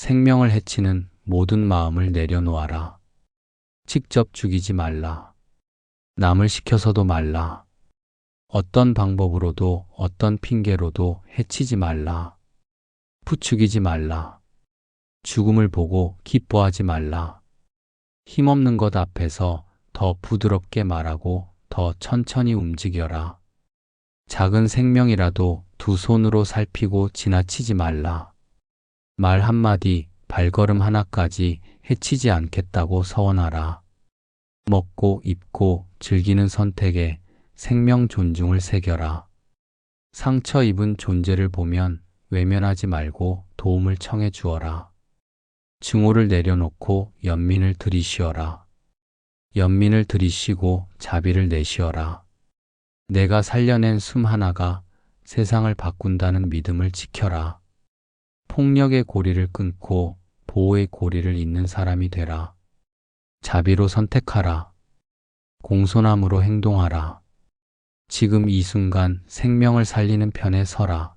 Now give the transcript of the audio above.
생명을 해치는 모든 마음을 내려놓아라. 직접 죽이지 말라. 남을 시켜서도 말라. 어떤 방법으로도 어떤 핑계로도 해치지 말라. 부추기지 말라. 죽음을 보고 기뻐하지 말라. 힘없는 것 앞에서 더 부드럽게 말하고 더 천천히 움직여라. 작은 생명이라도 두 손으로 살피고 지나치지 말라. 말 한마디, 발걸음 하나까지 해치지 않겠다고 서원하라. 먹고 입고 즐기는 선택에 생명 존중을 새겨라. 상처 입은 존재를 보면 외면하지 말고 도움을 청해 주어라. 증오를 내려놓고 연민을 들이쉬어라. 연민을 들이쉬고 자비를 내쉬어라. 내가 살려낸 숨 하나가 세상을 바꾼다는 믿음을 지켜라. 폭력의 고리를 끊고 보호의 고리를 잇는 사람이 되라. 자비로 선택하라. 공손함으로 행동하라. 지금 이 순간 생명을 살리는 편에 서라.